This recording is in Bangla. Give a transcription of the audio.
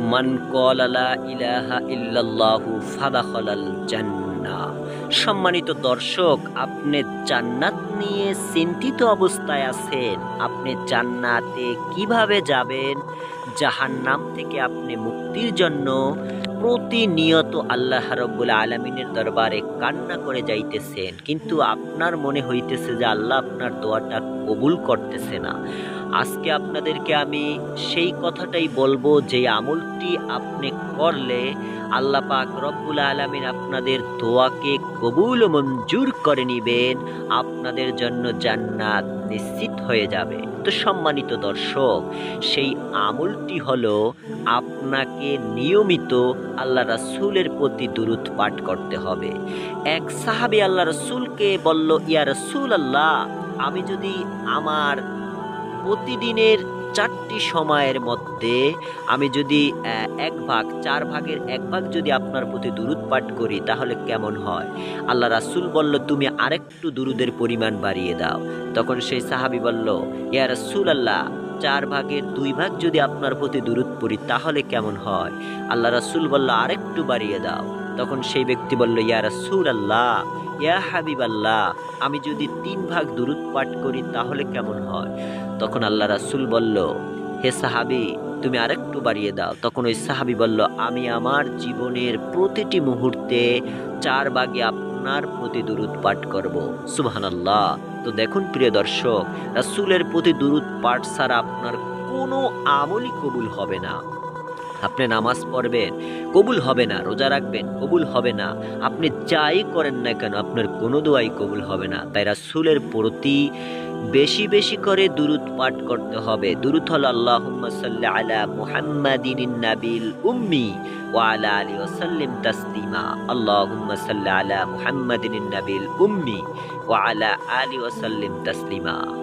من قال لا إله إلا الله فدخل الجنة. সম্মানিত দর্শক, আপনি জান্নাত নিয়ে চিন্তিত অবস্থায় আছেন। আপনি জান্নাতে কীভাবে যাবেন? জাহান নাম থেকে আপনি মুক্তির জন্য প্রতিনিয়ত আল্লাহ রব্বুল আলমিনের দরবারে কান্না করে যাইতেছেন। কিন্তু আপনার মনে হইতেছে যে আল্লাহ আপনার দোয়াটা কবুল করতেছে না। আজকে আপনাদেরকে আমি সেই কথাটাই বলব যে আমলটি আপনি করলে আল্লাহ পাক রব্বুল আলমিন আপনাদের দোয়াকে কবুল ও মঞ্জুর করে নিবেন, আপনাদের জন্য জান্নাত নিশ্চিত হয়ে যাবে। তো সম্মানিত দর্শক, সেই আমলটি হলো আপনাকে নিয়মিত আল্লাহ রাসূলের প্রতি দুরুদ পাঠ করতে হবে। এক সাহাবী আল্লাহ রাসূলকে বলল, ইয়া রাসূল আল্লাহ আমি যদি আমার প্রতিদিনের চারটি সময়ের মধ্যে আমি যদি এক ভাগ, চার ভাগের এক ভাগ যদি আপনার প্রতি দুরুদ পাঠ করি, তাহলে কেমন হয়? আল্লাহ রাসুল বলল, তুমি আরেকটু দুরুদের পরিমাণ বাড়িয়ে দাও। তখন সেই সাহাবি বলল, ইয়া রাসুল আল্লাহ চার ভাগের দুই ভাগ যদি আপনার প্রতি দূরত পড়ি, তাহলে কেমন হয়? আল্লাহ রাসুল বলল, আরেকটু বাড়িয়ে দাও। তখন সেই ব্যক্তি বলল, ইয়া রাসুল আল্লাহ ইয়া হাবিব আল্লাহ আমি যদি তিন ভাগ দূরত পাঠ করি, তাহলে কেমন হয়? তখন আল্লাহ রাসুল বলল, হে সাহাবি তুমি আরেকটু বাড়িয়ে দাও। তখন ওই সাহাবি বলল, আমি আমার জীবনের প্রতিটি মুহূর্তে চার বাগে আপনার প্রতি দুরুদ পাঠ করব। সুবহানাল্লাহ। তো দেখুন প্রিয় দর্শক, রাসুলের প্রতি দুরুদ পাঠ ছাড়া আপনার কোনো আমলই কবুল হবে না। আপনি নামাজ পড়বেন, কবুল হবে না, রোজা রাখবেন, কবুল হবে না। আপনি যাই করেন না কেন, আপনার কোনো দোয়াই কবুল হবে না। তাই রাসুলের প্রতি বেশি বেশি করে দুরুদ পাঠ করতে হবে। দুরুদ হল সাল্লি আলা মুহাম্মাদিন নাবিল উম্মি ওয়া আলা আলিহি ওয়া সাল্লিম তাসলিমা। সাল্লি আলা মুহাম্মাদিন নাবিল উম্মি ওয়া আলা আলিহি ওয়া সাল্লিম তাসলিমা।